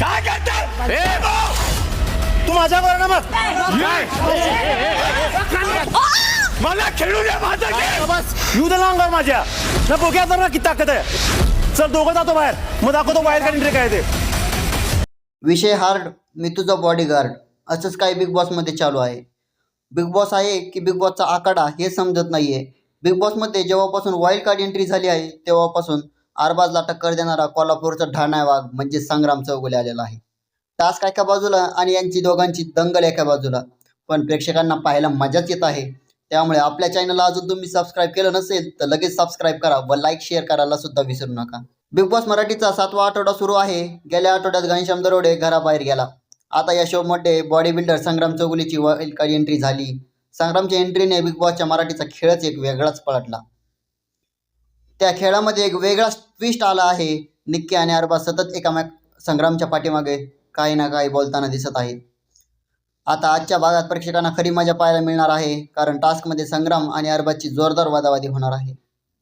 काय करतात ए! भाऊ तू माझ्या बरोबर मग मला खेळू द्या माझा खेळ! बस येऊ दे ना अंगावर माझ्या. ना बघूया तर ना किती ताकद आहे. चल दोघं जातो बाहेर. मग दाखवतो बाहेर एंट्री काय ते. विषय हार्ड मी तुझा बॉडीगार्ड असंच काही बिग बॉसमध्ये चालू आहे. बिग बॉस आहे की बिग बॉसचा आकडा हे समजत नाही आहे बिग बॉसमध्ये जेव्हापासून वाईल्ड कार्ड एंट्री झाली आहे तेव्हापासून आरबाजला टक्कर देणारा कोल्हापूरचा ठाणा वाघ म्हणजे संग्राम चौगुले आलेला आहे. टास्क एका बाजूला आणि यांची दोघांची दंगल एका बाजूला. पण प्रेक्षकांना पाहायला मजाच येत आहे. त्यामुळे आपल्या चॅनलला अजून तुम्ही सबस्क्राईब केलं नसेल तर लगेच सबस्क्राईब करा व लाईक शेअर करायला सुद्धा विसरू नका. बिग बॉस मराठीचा सातवा आठवडा सुरू आहे. गेल्या आठवड्यात घनश्याम दरोडे घराबाहेर गेला. आता या शोमध्ये बॉडी बिल्डर संग्राम चौगुलीची वाईल्ड कार्ड एंट्री झाली. संग्रामच्या एंट्रीने बिग बॉसच्या मराठीचा खेळच एक वेगळाच पलटला. त्या खेळामध्ये एक वेगळाच ट्विस्ट आला आहे. निक्की आणि अरबा सतत एकामेक संग्रामच्या पाठीमागे काही ना काही बोलताना दिसत आहेत. आता आजच्या भागात प्रेक्षकांना खरी मजा पाहायला मिळणार आहे कारण टास्कमध्ये संग्राम आणि अरबाची जोरदार वादावादी होणार आहे.